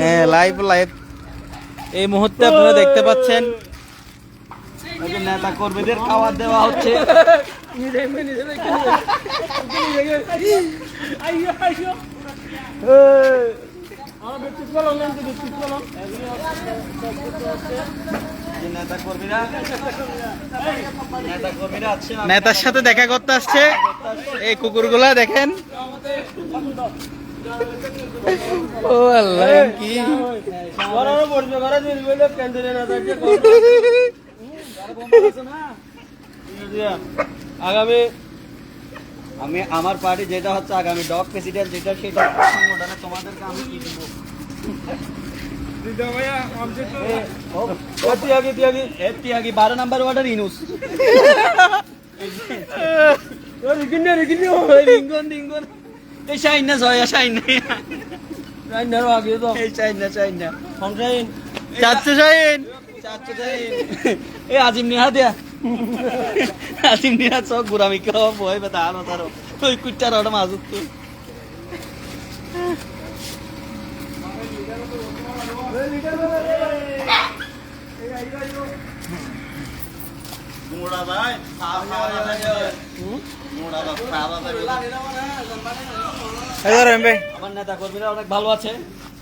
হ্যাঁ live live এই মুহূর্তে আপনারা দেখতে পাচ্ছেন। নেতা কর্মীদের খাবার দেওয়া হচ্ছে। যে নেতা নেতার সাথে দেখা করতে আসছে। এই কুকুরগুলা দেখেন। ও আল্লাহ কি? আগামী আমি আমার পার্টি যেটা হচ্ছে আগামী ডগ প্রেসিডেন্ট যেটা সেটা সংগঠনে তোমাদেরকে আমি কি দিব তিয়াগি তিয়াগি এ তিয়াগি বারো নাম্বার ওয়ার্ডের ইনুস রিঙ্গন রিঙ্গন এই শাইন না জয়া শাইন এই শাইন না শাইন না সংসাইন চাচ্ছে শাহিন চাচ্চু শাইন আজিম নিহা দিয়া আজিম নিহা চক গুড়ামি কেউ বই বেতা আনো তারো ওই মাজুত আমার নেতা কর্মীরা অনেক ভালো আছে।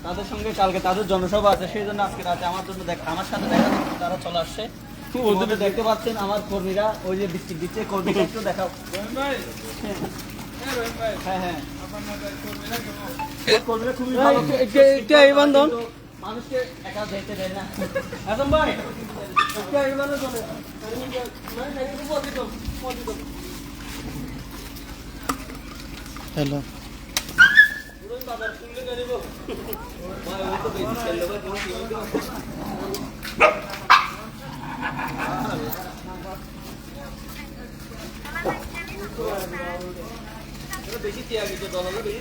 তাদের সঙ্গে কালকে তাদের জনসভা আছে সেই জন্য আজকে রাতে আমার জন্য দেখ আমার সাথে দেখা তারা চলে আসছে। দেখতে পাচ্ছেন আমার কর্মীরা ওই যে বিস্কিট দিচ্ছে কর্মীরা একটু দেখাও। হ্যাঁ হ্যাঁ। কর্মীরা খুবই ভালো মানুষকে একা যেতে দেয় না। একদম ভাই বান্ধন চলে হ্যালো। বেশি তিয়াগি তো দলালে বেশি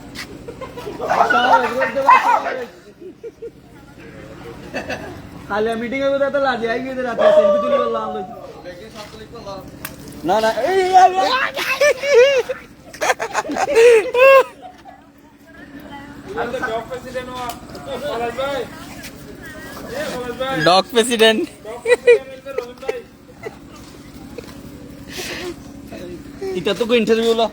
খালি মিটিং এর কথা লাগে আই গিয়ে রাতে সেলফি তুলি বললাম না না এই ডগ প্রেসিডেন্ট এটা তো ইন্টারভিউ হলো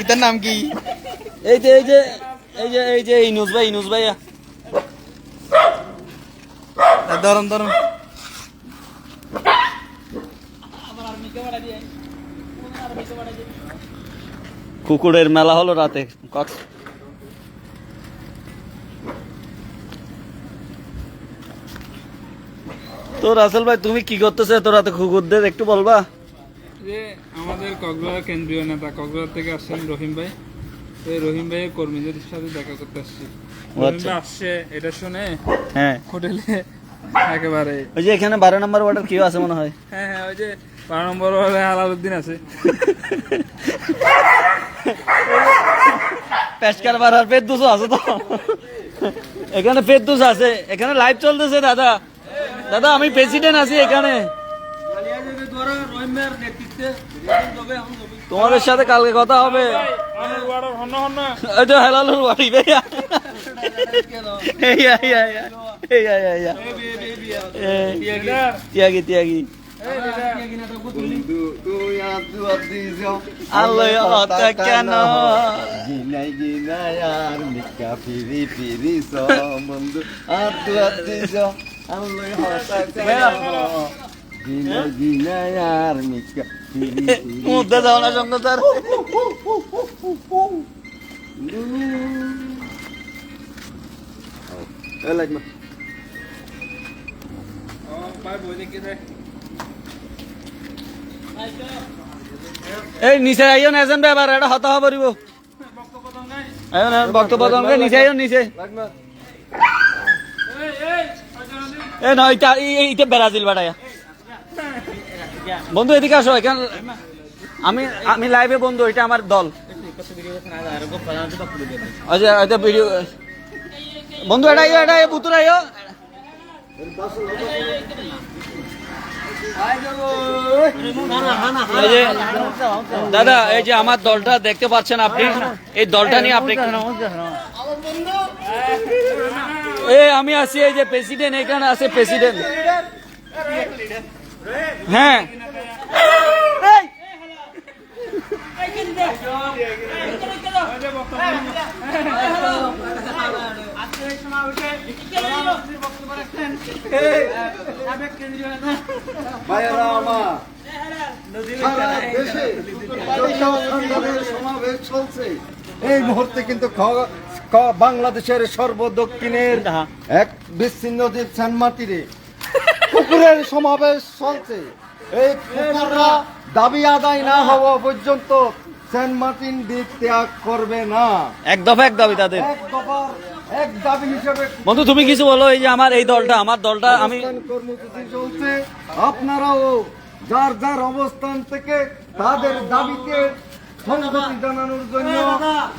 ইতার নাম কি এই যে এই যে এই যে এই যে ইনুস ভাই ইনুস ভাইয়া ধরুন ধরুন কুকুরের মেলা হলো রাতে কক্স তো রাসেল ভাই তুমি কি করতেছে তো রাতে কুকুরদের একটু বলবা যে আমাদের কক্সবাজার কেন্দ্রীয় নেতা কক্সবাজার থেকে আসছেন রহিম ভাই। তো এই রহিম ভাইয়ের কর্মীদের সাথে দেখা করতে আসছি। রহিম আচ্ছা। ভাই আসছে এটা শুনে হ্যাঁ। হোটেলে একেবারে ওই যে এখানে বারো নম্বর ওয়ার্ডের কেউ আছে মনে হয়? হ্যাঁ হ্যাঁ ওই যে বারো নম্বর ওয়ার্ডে আলাউদ্দিন আছে। পেশকার বাড়ার পেদ্দুস আছে তো। এখানে পেদ্দুস আছে। এখানে লাইভ চলতেছে দাদা। দাদা আমি প্রেসিডেন্ট আছি এখানে। তোমাদের সাথে কালকে কথা হবে। হেলালুর বাড়ি তিয়াগি তিয়াগি। আল্লাহ কেন? গিনাই গিনাই আর মিকা ফিরি ফিরি বন্ধু। আর তু আদিস আল্লাহ গিনাই গিনাই আর মিকা মুদ্রা দাও না সঙ্গে তার। এই নিচে আইও না এজন ব্যাপার এটা হতা হব পারিব বক্তব্য নিচে আইও নিচে। এ না এটা এইটা ব্রাজিল বাড়ায়া। বন্ধু, এদিকে আসো, এখানে আমি আমি লাইভে বন্ধু, এটা আমার দল। আচ্ছা ভিডিও বন্ধু, এটা আইও এটা আইও দাদা, এই যে আমার দলটা দেখতে পাচ্ছেন আপনি, এই দলটা নিয়ে আপনি আমি আছি, এই যে প্রেসিডেন্ট এখানে আছে প্রেসিডেন্ট হ্যাঁ এই! ভাইয়েরা আমার সারা দেশে সমাবেশ চলছে এই মুহূর্তে কিন্তু বাংলাদেশের সর্বদক্ষিণের এক বিচ্ছিন্ন দ্বীপ সেন্টমার্টিনে কুকুরের সমাবেশ চলছে। এই কুকুররা দাবি আদায় না হওয়া পর্যন্ত সেন্ট মার্টিন দ্বীপ ত্যাগ করবে না। এক দফা এক দাবি তাদের। এক দফার এক দাবি হিসেবে বন্ধু তুমি কিছু বলো এই যে আমার এই দলটা আমার দলটা আমি কর্মসূচি চলছে। আপনারাও যার যার অবস্থান থেকে তাদের দাবিকে সংহতি জানানোর জন্য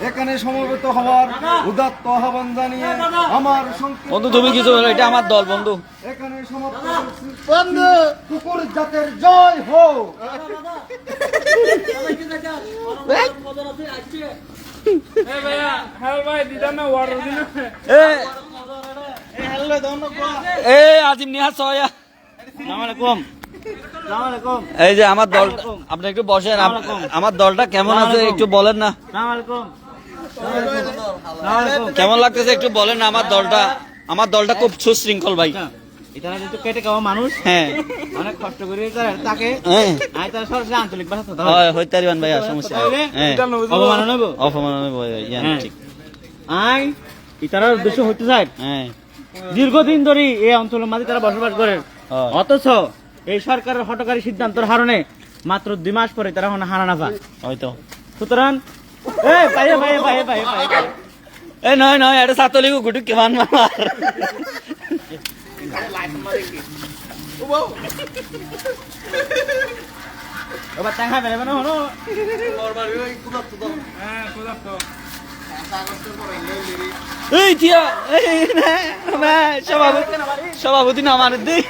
এখানে সমবেত হওয়ার উদাত্ত আহ্বান জানিয়ে আমার বন্ধু তুমি কিছু বলো এটা আমার দল বন্ধু। এখানে সমাপ্ত বন্ধু। কুকুর জাতের জয় হোক হ্যাঁ? দিন এ এ। আজিম নিহার সয়া এই যে আমার দলটা আপনি একটু বসেন আমার দলটা কেমন আছে একটু বলেন না। কেমন লাগতেছে একটু বলেন না আমার দলটা আমার দলটা খুব সুশৃঙ্খল ভাই। এটা যেহেতু কেটে খাওয়া মানুষ। হ্যাঁ। অনেক কষ্ট করে তাকে আয় তারা সরাসরি আঞ্চলিক ভাষা কথা হয় হইতে পারিবেন ভাই সমস্যা নেই। নেব অপমান। ঠিক। আই ইতারার উদ্দেশ্য হইতে চায়। হ্যাঁ। দীর্ঘদিন ধরে এই অঞ্চলের মাঝে তারা বসবাস করে। অথচ এই সরকারের হটকারী সিদ্ধান্তের কারণে মাত্র দুই মাস পরে তারা এখন হারা না হয়তো। সুতরাং এ এ নয় নয় এটা সাতলিগু গুটু কেমন মামার। এবার টাকা বেড়ে না হলো। এই টিয়া এই না না সভাপতি সভাপতি না আমার দেই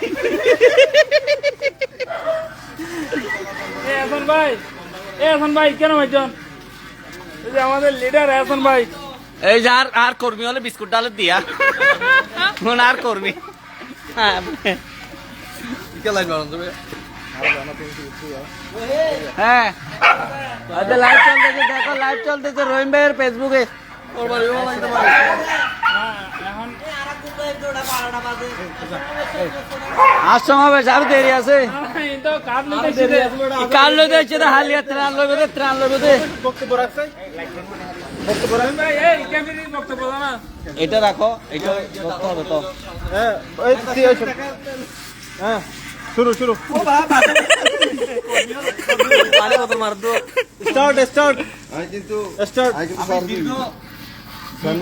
এই হাসান ভাই এ হাসান ভাই কেন ভাইজন এই যে আমাদের লিডার হাসান ভাই। এই যে আর আর কর্মী হলে বিস্কুট ডালে দিয়া। কোন আর কর্মী। হ্যাঁ। হ্যাঁ। আচ্ছা লাইভ চলতেছে দেখো লাইভ চলতেছে রহিম ভাইয়ের ফেসবুকে হ্যাঁ এখন আসছো হবে আর দেরি আছে। কাল লইতে হচ্ছে তো হালিয়া ত্রাণ লইবে দে ত্রাণ দে বক্তব্য দাও এটা রাখো এটা হবে তো। শুরু শুরু। Start start. আমি কিন্তু স্টার্ট। এক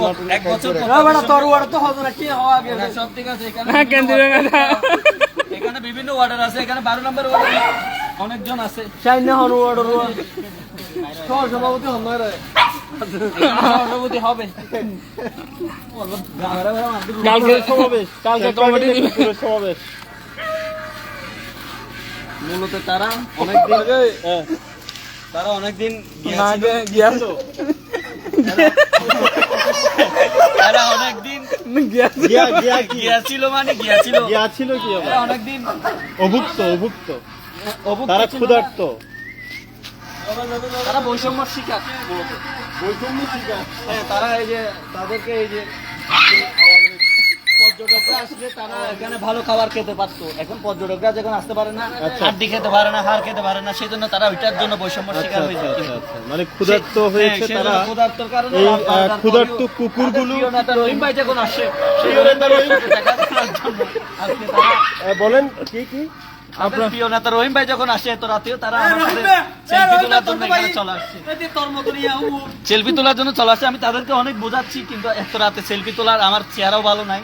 বছর কাজ করে- না বেটা তোর ওয়ার্ড তো হবে না কি হওয়া আগে? সব ঠিক আছে এখানে হ্যাঁ নেতা এখানে বিভিন্ন ওয়ার্ডার আছে এখানে বারো নম্বর অনেকজন আছে। সভাপতি সভাপতি হবে। কালকে সমাবেশ কালকে কমিটি সমাবেশ। মূলত তারা অনেকদিন তারা অনেকদিন না গিয়াছো তারা অনেকদিন গিয়া গিয়া কি? গিয়াছিল মানে গিয়াছিল। গিয়া কি অনেকদিন অভুক্ত অভুক্ত। অভুক্ত তারা ক্ষুধার্ত। তারা বৈষম্য শিকার। বৈষম্য শিকার। হ্যাঁ তারা এই যে তাদেরকে এই যে পর্যটকরা আসলে তারা এখানে ভালো খাবার খেতে পারতো। এখন পর্যটকরা যখন আসতে পারে না হাড্ডি খেতে পারে না হাড় খেতে পারে না সেই জন্য তারা ওইটার জন্য বৈষম্য শিকার মানে ক্ষুধার্ত হয়েছে হ্যাঁ, তারা। ক্ষুধার্তর কারণে এই, আপনার আহ, ক্ষুধার্ত কুকুরগুলো- রহিম ভাই যখন আসে সেই রহিম ভাই দেখা তোলার জন্য। আজকে তারা বলেন কি কি? আপনার প্রিয় নেতা রহিম ভাই যখন আসে এত রাতেও তারা সেলফি তোলার জন্য এখানে চলে আসছে। সেলফি তোলার জন্য চলে আসছে আমি তাদেরকে অনেক বোঝাচ্ছি কিন্তু এত রাতে সেলফি তোলার আমার চেহারাও ভালো নাই।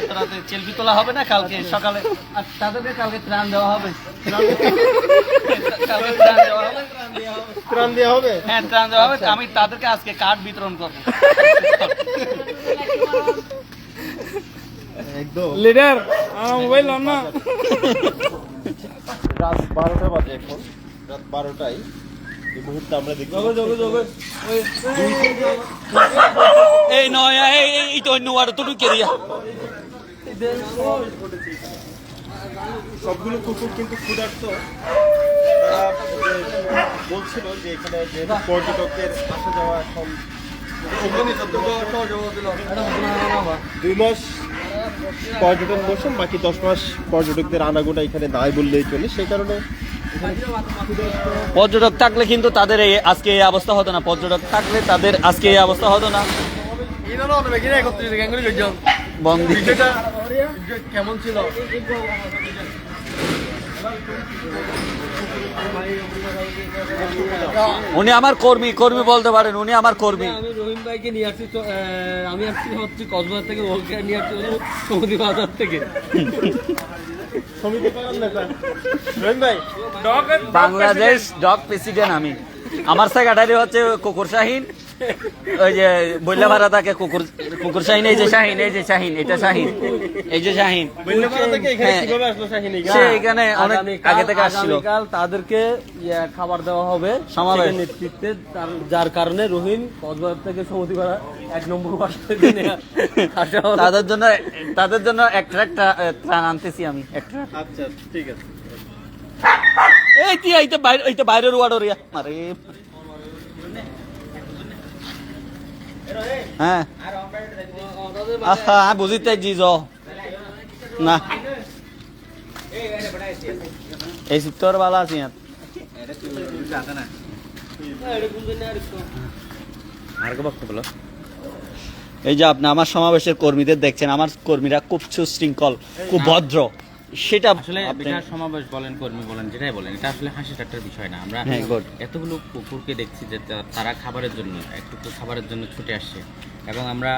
এত রাতে সেলফি তোলা হবে না কালকে সকালে। আর তাদেরকে কালকে ত্রাণ দেওয়া হবে। কালকে ত্রাণ দেওয়া হবে। ত্রাণ দেওয়া হবে? হ্যাঁ ত্রাণ দেওয়া হবে। আমি তাদেরকে আজকে কার্ড বিতরণ করব। একদম। লিডার আমার মোবাইল লন না। রাত বারোটা বাজে এখন। রাত বারোটায় এই মুহূর্তে আমরা দেখি এই নয় এই তো অন্য আর তো ঢুকে দিয়া। সবগুলো কুকুর কিন্তু ক্ষুধার্ত। বলছিল যে এখানে যেহেতু পর্যটকের আসা যাওয়া এখন দুই মাস পর্যটন মৌসুম বাকি দশ মাস পর্যটকদের আনাগোনা এখানে নাই বললেই চলে। সেই কারণে পর্যটক থাকলে কিন্তু তাদের এই আজকে এই অবস্থা হতো না। পর্যটক থাকলে তাদের আজকে এই অবস্থা হতো না। কেমন ছিল? উনি আমার কর্মী কর্মী বলতে পারেন উনি আমার কর্মী। আমি রহিম ভাইকে নিয়ে আসছি আমি আসছি হচ্ছে কক্সবাজার থেকে ওকে নিয়ে আসছি হচ্ছে বাজার থেকে। সমিতি রহিম ভাই বাংলাদেশ ডগ প্রেসিডেন্ট আমি। আমার সাথে হচ্ছে কুকুর শাহিন ওই যে বইলা ভাড়া থাকে কুকুর কুকুর শাহিন এই যে শাহিন এই যে শাহিন এটা শাহিন। এই যে শাহিন। হ্যাঁ। কীভাবে আসলো শাহিনী সে এখানে অনেক আগে থেকে আসছিল। আগামীকাল তাদেরকে ইয়ে, খাবার দেওয়া হবে। সমাবেশ। নেতৃত্বে যার কারণে রহিম কক্সবাজার থেকে সমুদ্র পাড়া এক নম্বর বাসা থেকে। তাদের জন্য তাদের জন্য একটা একটা ত্রাণ আনতেছি আমি একটা। আচ্ছা ঠিক আছে। এই তুই এইটা বাইরে এইটা বাইরের ওয়ার্ডর ইয়া আরে হ্যাঁ। আমি বুঝি তাই জি জ। না। এই সিত্তর বালা আছে ইয়াত। এই যে আপনি আমার সমাবেশের কর্মীদের দেখছেন আমার কর্মীরা খুব সুশৃঙ্খল খুব ভদ্র। সেটা আসলে এটা সমাবেশ বলেন কর্মী বলেন যেটাই বলেন এটা আসলে হাসি ঠাট্টার বিষয় না। আমরা হ্যাঁ, এতগুলো কুকুরকে দেখছি যে তারা খাবারের জন্য একটু খাবারের জন্য ছুটে আসছে। এবং আমরা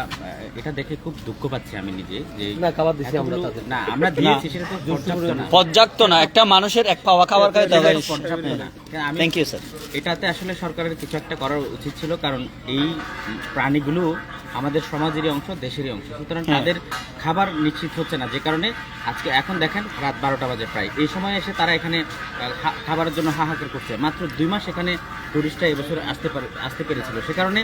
এটা দেখে খুব দুঃখ পাচ্ছি আমি নিজে যে না, খাবার দিছি আমরা তাদের। না আমরা দিয়েছি সেটা তো পর্যাপ্ত না। পর্যাপ্ত না একটা মানুষের এক পাওয়া খাবার খায় পর্যাপ্ত না। থ্যাংক ইউ স্যার এটাতে আসলে সরকারের কিছু একটা করার উচিত ছিল কারণ এই প্রাণীগুলো আমাদের সমাজেরই অংশ দেশেরই অংশ। সুতরাং হ্যাঁ। তাদের খাবার নিশ্চিত হচ্ছে না। যে কারণে আজকে এখন দেখেন রাত বারোটা বাজে প্রায়। এই সময় এসে তারা এখানে খাবারের জন্য হাহাকার করছে। মাত্র দুই মাস এখানে টুরিস্টরা এবছর আসতে পারে আসতে পেরেছিল। সে কারণে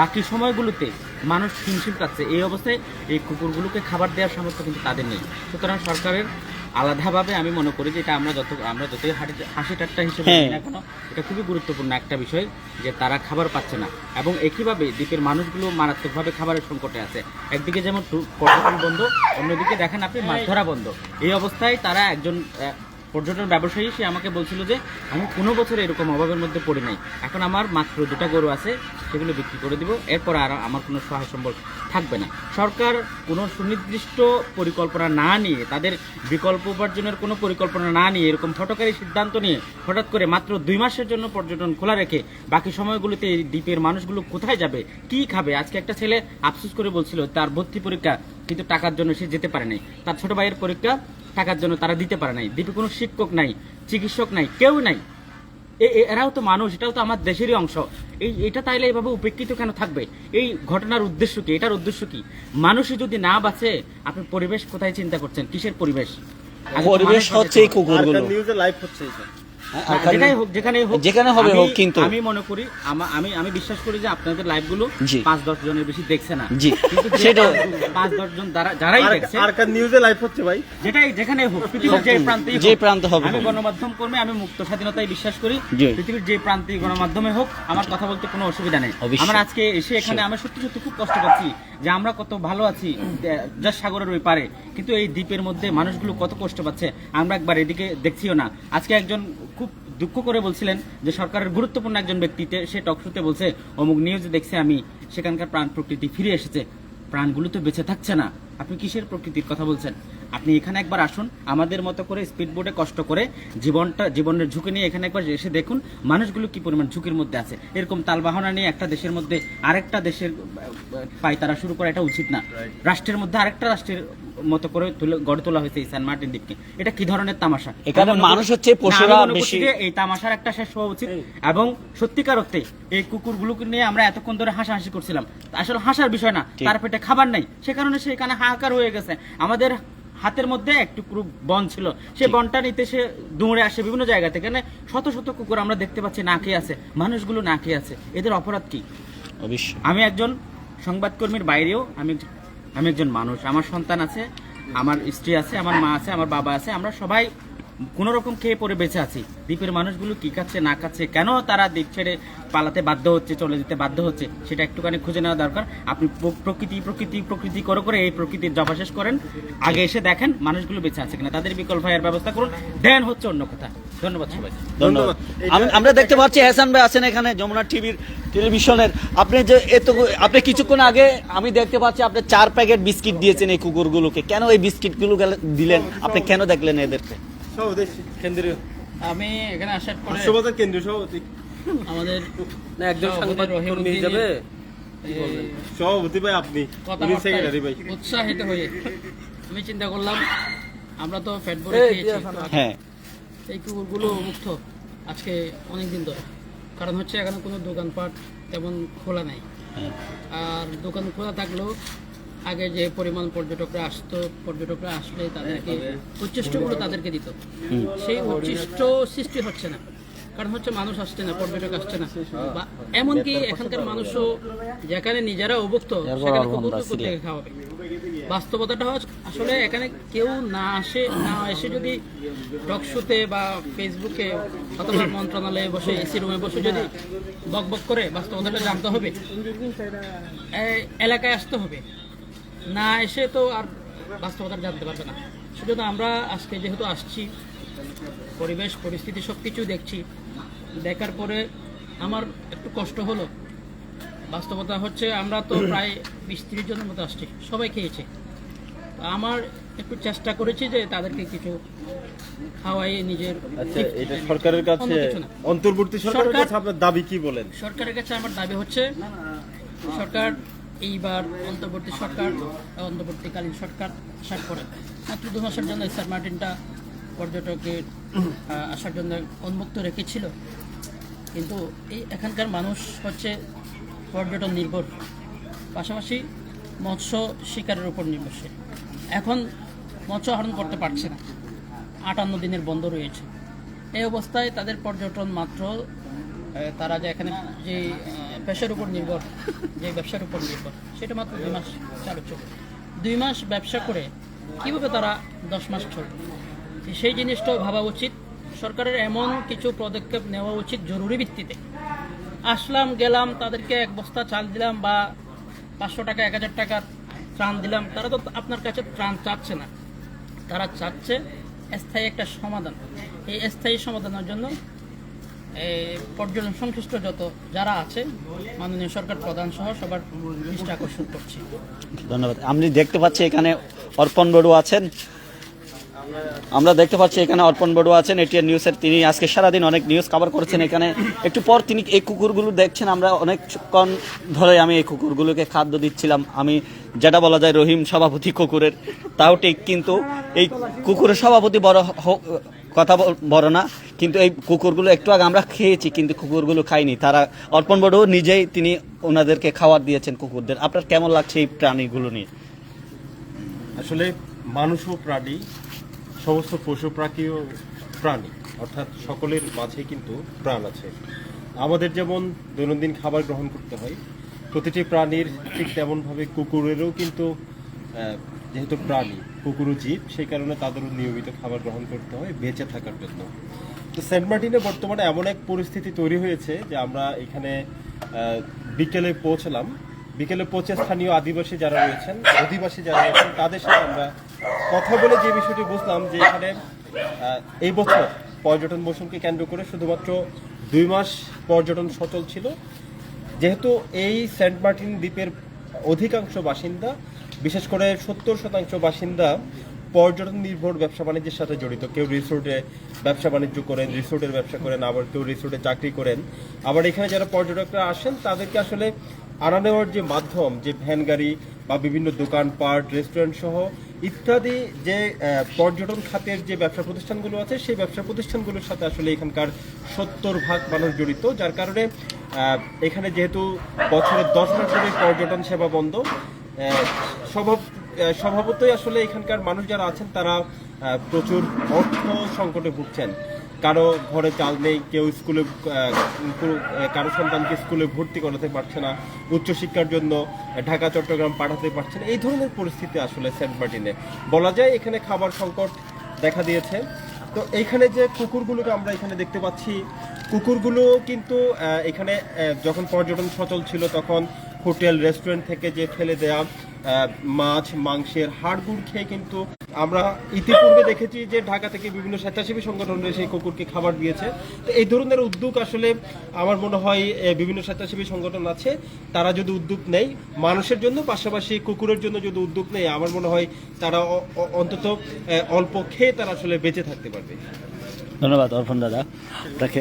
বাকি সময়গুলোতে মানুষ হিমশিম কাটছে এই অবস্থায় এই কুকুরগুলোকে খাবার দেওয়ার সামর্থ্য কিন্তু তাদের নেই। সুতরাং সরকারের আলাদাভাবে আমি মনে করি যে এটা আমরা যত আমরা যতই হাসি- হাসি ঠাট্টা হিসেবে হ্যাঁ। নিই না কেন এটা খুবই গুরুত্বপূর্ণ একটা বিষয় যে তারা খাবার পাচ্ছে না। এবং একইভাবে দ্বীপের মানুষগুলো মারাত্মকভাবে খাবারের সংকটে আছে। একদিকে যেমন পর্যটন বন্ধ অন্যদিকে দেখেন আপনি মাছ ধরা বন্ধ। এই অবস্থায় তারা একজন পর্যটন ব্যবসায়ী, সে আমাকে বলছিল যে, আমি কোনো বছর এরকম অভাবের মধ্যে পড়ি নাই। এখন আমার মাত্র দুটা গরু আছে, সেগুলো বিক্রি করে দিব। এরপর আর আমার কোনো সহায় সম্বল থাকবে না। সরকার কোনো সুনির্দিষ্ট পরিকল্পনা না নিয়ে, তাদের বিকল্প উপার্জনের কোনো পরিকল্পনা না নিয়ে, এরকম হটকারী সিদ্ধান্ত নিয়ে, হঠাৎ করে মাত্র দুই মাসের জন্য পর্যটন খোলা রেখে, বাকি সময়গুলোতে এই দ্বীপের মানুষগুলো কোথায় যাবে, কি খাবে? আজকে একটা ছেলে আফসোস করে বলছিল, তার ভর্তি পরীক্ষা কিন্তু টাকার জন্য সে যেতে পারে নাই। তার ছোট ভাইয়ের পরীক্ষা টাকার জন্য তারা দিতে পারে নাই। দ্বীপে কোনো শিক্ষক নাই চিকিৎসক নাই কেউ নাই। এরাও তো মানুষ এটাও তো আমার দেশেরই অংশ। এই এটা তাইলে এভাবে উপেক্ষিত কেন থাকবে? এই ঘটনার উদ্দেশ্য কি? এটার উদ্দেশ্য কি? মানুষই যদি না বাঁচে আপনি পরিবেশ কোথায় চিন্তা করছেন? কিসের পরিবেশ? পরিবেশ হচ্ছে এই কুকুরগুলো। নিউজে লাইভ হচ্ছে যেখানেই হোক যেখানে হবে হোক কিন্তু। আমি মনে করি আমি আমি বিশ্বাস করি যে আপনাদের লাইভগুলো পাঁচ দশ জনের বেশি দেখছে না। জি। কিন্তু যে সেটাও। পাঁচ দশ জন যারাই দেখছে আর কার নিউজে লাইভ হচ্ছে ভাই? যেটাই যেখানে হোক পৃথিবীর যে প্রান্তেই যে হোক, প্রান্তে হবে। আমি গণমাধ্যম কর্মী আমি মুক্ত স্বাধীনতায় বিশ্বাস করি। পৃথিবীর যে প্রান্তিক গণমাধ্যমে হোক আমার কথা বলতে কোনো অসুবিধা নেই। আমার আজকে এসে এখানে আমি সত্যি সত্যি খুব কষ্ট পাচ্ছি যে আমরা কত ভালো আছি জাস্ট সাগরের ওই পারে। কিন্তু এই দ্বীপের মধ্যে মানুষগুলো কত কষ্ট পাচ্ছে আমরা একবার এদিকে দেখছিও না। আজকে একজন খুব দুঃখ করে বলছিলেন যে সরকারের গুরুত্বপূর্ণ একজন ব্যক্তিতে সে টকশোতে বলছে, অমুক নিউজ দেখছে আমি, সেখানকার প্রাণ প্রকৃতি ফিরে এসেছে। প্রাণগুলো তো বেঁচে থাকছে না। আপনি কিসের প্রকৃতির কথা বলছেন? আপনি এখানে একবার আসুন আমাদের মতো করে স্পিড বোটে কষ্ট করে জীবনটা জীবনের ঝুঁকি নিয়ে এখানে একবার এসে দেখুন মানুষগুলো কি পরিমাণ ঝুঁকির মধ্যে আছে। এরকম তালবাহনা নিয়ে একটা দেশের মধ্যে আরেকটা দেশের আহ, পায়তারা শুরু করা এটা উচিত না। রাষ্ট্রের মধ্যে আরেকটা রাষ্ট্রের মতো করে তুলে গড়ে তোলা হয়েছে এই সেন্ট মার্টিন দ্বীপকে। এটা কি ধরনের তামাশা? এখানে মানুষ হচ্ছে পশুরা বেশি- এই তামাশার একটা শেষ হওয়া উচিত। এবং সত্যিকার অর্থে এই কুকুরগুলোকে নিয়ে আমরা এতক্ষণ ধরে হাসাহাসি করছিলাম। আসলে হাসার বিষয় না। তার পেটে খাবার নাই। সে কারণে সেখানে হাহাকার হয়ে গেছে। আমাদের হাতের মধ্যে একটু পুরো বন ছিল। সেই বনটা নিতে সে দৌড়ে আসে বিভিন্ন জায়গা থেকে। মানে শত শত কুকুর আমরা দেখতে পাচ্ছি না খেয়ে আছে। মানুষগুলো না খেয়ে আছে। এদের অপরাধ কি? অবশ্যই। আমি একজন সংবাদকর্মীর বাইরেও আমি আমি একজন মানুষ। আমার সন্তান আছে আমার স্ত্রী আছে আমার মা আছে আমার বাবা আছে। আমরা সবাই কোনো রকম খেয়ে পরে বেঁচে আছি। দ্বীপের মানুষগুলো কি খাচ্ছে না খাচ্ছে কেন তারা দ্বীপ ছেড়ে পালাতে বাধ্য হচ্ছে চলে যেতে বাধ্য হচ্ছে সেটা একটুখানি খুঁজে নেওয়া দরকার। আপনি প্রকৃতি প্রকৃতি প্রকৃতি করে করে এই প্রকৃতির জবা শেষ করেন আগে এসে দেখেন মানুষগুলো বেঁচে আছে কিনা। তাদের বিকল্প ভাইয়ের ব্যবস্থা করুন দেন হচ্ছে অন্য কথা। ধন্যবাদ সবাই ধন্যবাদ। আমরা দেখতে পাচ্ছি হাসান ভাই আছেন এখানে যমুনা টিভির টেলিভিশনের। আপনি যে এত আপনি কিছুক্ষণ আগে আমি দেখতে পাচ্ছি আপনি চার প্যাকেট বিস্কিট দিয়েছেন এই কুকুরগুলোকে। কেন এই বিস্কিটগুলো গেলে- দিলেন? আপনি কেন দেখলেন এদেরকে? সভাপতি কেন্দ্রীয়। আমি এখানে আসার পরে হাস্যবাজার কেন্দ্রীয় সভাপতি। আমাদের না একজন সাংবাদিক কর্মী রহিমউদ্দিনের সভাপতি ভাই আপনি উনি সেক্রেটারি ভাই। উৎসাহিত হয়ে আমি চিন্তা করলাম আমরা তো ফ্যাট খেয়েছি। হ্যাঁ। এই কুকুরগুলো মুক্ত আজকে অনেক দিন ধরে। কারণ হচ্ছে এখানে কোনো দোকানপাট তেমন খোলা নাই। হ্যাঁ। আর দোকান খোলা থাকলেও আগে যে পরিমাণ পর্যটকরা আসতো পর্যটকরা আসলে তাদেরকে উচ্ছিষ্টগুলো তাদেরকে দিত। সেই উচ্ছিষ্ট সৃষ্টি হচ্ছে না। কারণ হচ্ছে মানুষ আসছে না পর্যটক আসছে না। বা এমনকি এখানকার মানুষও যেখানে নিজেরা অভুক্ত সেখানে খাওয়াবে। বাস্তবতাটা হচ্ছে আসলে এখানে কেউ না আসে না এসে যদি টকশোতে বা ফেসবুকে অথবা মন্ত্রণালয়ে বসে এসি রুমে বসে যদি বক বক করে বাস্তবতাটা জানতে হবে। এলাকায় আসতে হবে। না এসে তো আর বাস্তবতা জানতে পারবে না। সেজন্য আমরা আজকে যেহেতু আসছি পরিবেশ পরিস্থিতি সব কিছু দেখছি দেখার পরে আমার একটু কষ্ট হলো। বাস্তবতা হচ্ছে আমরা তো প্রায় বিশ ত্রিশ জনের মতো আসছি সবাই খেয়েছে। আমার একটু চেষ্টা করেছি যে তাদেরকে কিছু খাওয়াই নিজের আচ্ছা এটা সরকারের কাছে না। অন্তর্বর্তী সরকারের কাছে আপনার দাবি কি বলেন? সরকারের কাছে আমার দাবি হচ্ছে সরকার এইবার অন্তর্বর্তী সরকার, অন্তর্বর্তীকালীন সরকার আসার পরে। মাত্র দু মাসের জন্য স্যার মার্টিনটা পর্যটকের আসার জন্য উন্মুক্ত রেখেছিল। কিন্তু এই এখানকার মানুষ হচ্ছে পর্যটন নির্ভর। পাশাপাশি মৎস্য শিকারের উপর নির্ভরশীল। এখন মৎস্য আহরণ করতে পারছে না। আটান্ন দিনের বন্ধ রয়েছে। এই অবস্থায় তাদের পর্যটন মাত্র তারা যে এখানে যে পেশার উপর নির্ভর, যে ব্যবসার উপর নির্ভর। সেটা মাত্র দুই মাস চালু চলবে। দুই মাস ব্যবসা করে কীভাবে তারা দশ মাস চলবে? সেই জিনিসটাও ভাবা উচিত। সরকারের এমন কিছু পদক্ষেপ নেওয়া উচিত জরুরি ভিত্তিতে। আসলাম, গেলাম, তাদেরকে এক বস্তা চাল দিলাম বা পাঁচশো টাকা, এক হাজার টাকার ত্রাণ দিলাম। তারা তো আপনার কাছে ত্রাণ চাচ্ছে না। তারা চাচ্ছে স্থায়ী একটা সমাধান। এই স্থায়ী সমাধানের জন্য পর্যটন সংশ্লিষ্ট যত যারা আছে, মাননীয় সরকার প্রধান সহ সবার দৃষ্টি আকর্ষণ করছি। ধন্যবাদ। আমি দেখতে পাচ্ছি এখানে অর্পণ বড়ুয়া আছেন। আমরা দেখতে পাচ্ছি এখানে অর্পণ বড়ুয়া আছেন, এটিএন নিউজের তিনি আজকে সারাদিন অনেক নিউজ কভার করেছেন এখানে। একটু পর তিনি এই কুকুরগুলো দেখছেন, আমরা অনেকক্ষণ ধরে আমি এই কুকুরগুলোকে খাদ্য দিচ্ছিলাম। আমি যেটা বলা যায় রহিম সভাপতি কুকুরের, তাও ঠিক, কিন্তু এই কুকুরের সভাপতি বড় কথা বড় না। কিন্তু এই কুকুরগুলো একটু আগে আমরা খেয়েছি, কিন্তু কুকুরগুলো খাইনি। তারা অর্পণ বড় নিজেই তিনি ওনাদেরকে খাবার দিয়েছেন কুকুরদের। আপনার কেমন লাগছে এই প্রাণীগুলো নিয়ে? আসলে মানুষ ও প্রাণী, সমস্ত পশু ও প্রাণী, অর্থাৎ সকলের মাঝে কিন্তু প্রাণ আছে। আমাদের যেমন দৈনন্দিন খাবার গ্রহণ করতে হয়, প্রতিটি প্রাণীর ঠিক তেমনভাবে কুকুরেরও কিন্তু যেহেতু প্রাণী, কুকুর জীব, সেই কারণে তাদেরও নিয়মিত খাবার গ্রহণ করতে হয়, বেঁচে থাকার জন্য। তো সেন্ট মার্টিনে বর্তমানে এমন এক পরিস্থিতি তৈরি হয়েছে যে আমরা এখানে বিকেলে পৌঁছলাম। বিকেলে পৌঁছে স্থানীয় আদিবাসী যারা রয়েছেন, অধিবাসী যারা রয়েছেন, তাদের সাথে আমরা কথা বলে যে বিষয়টি বুঝলাম যে এখানে এই বছর পর্যটন মৌসুমকে কেন্দ্র করে শুধুমাত্র দুই মাস পর্যটন সচল ছিল। যেহেতু এই সেন্ট মার্টিন দ্বীপের অধিকাংশ বাসিন্দা বিশেষ করে সত্তর শতাংশ বাসিন্দা পর্যটন নির্ভর ব্যবসা বাণিজ্যের সাথে জড়িত। কেউ রিসোর্টে ব্যবসা বাণিজ্য করেন রিসোর্টের ব্যবসা করেন, আবার কেউ রিসোর্টে চাকরি করেন। আবার এখানে যারা পর্যটকরা আসেন, তাদেরকে আসলে আনা নেওয়ার যে মাধ্যম, যে ভ্যান গাড়ি বা বিভিন্ন দোকানপাট রেস্টুরেন্ট সহ ইত্যাদি যে পর্যটন খাতের যে ব্যবসা প্রতিষ্ঠানগুলো আছে, সেই ব্যবসা প্রতিষ্ঠানগুলোর সাথে আসলে এখানকার সত্তর ভাগ মানুষ জড়িত, যার কারণে এখানে যেহেতু বছরের দশ ধরে পর্যটন সেবা বন্ধ স্বভাব স্বভাবতই আসলে এখানকার মানুষ যারা আছেন তারা প্রচুর অর্থ সংকটে ভুগছেন। কারও ঘরে চাল নেই, কেউ স্কুলে কারও সন্তানকে স্কুলে ভর্তি করাতে পারছে না, উচ্চশিক্ষার জন্য ঢাকা, চট্টগ্রাম পাঠাতে পারছে না, এই ধরনের পরিস্থিতি আসলে সেন্ট মার্টিনে। বলা যায় এখানে খাবার সংকট দেখা দিয়েছে। তো এইখানে যে কুকুরগুলোকে আমরা এখানে দেখতে পাচ্ছি, কুকুরগুলো কিন্তু এখানে যখন পর্যটন সচল ছিল তখন হোটেল, রেস্টুরেন্ট থেকে যে ফেলে দেয়া মাছ, মাংসের হাড়গুড় খেয়ে কিন্তু আমরা ইতিপূর্বে দেখেছি যে ঢাকা থেকে বিভিন্ন স্বেচ্ছাসেবী সংগঠন রয়েছে সেই কুকুরকে খাবার দিয়েছে। তো এই ধরনের উদ্যোগ আসলে আমার মনে হয় বিভিন্ন স্বেচ্ছাসেবী সংগঠন আছে, তারা যদি উদ্যোগ নেয়, মানুষের জন্য, পাশাপাশি কুকুরের জন্য যদি উদ্যোগ নেয়, আমার মনে হয় তারা অন্তত অল্প খেয়ে তারা আসলে বেঁচে থাকতে পারবে। ধন্যবাদ অর্পণ দাদা। তাকে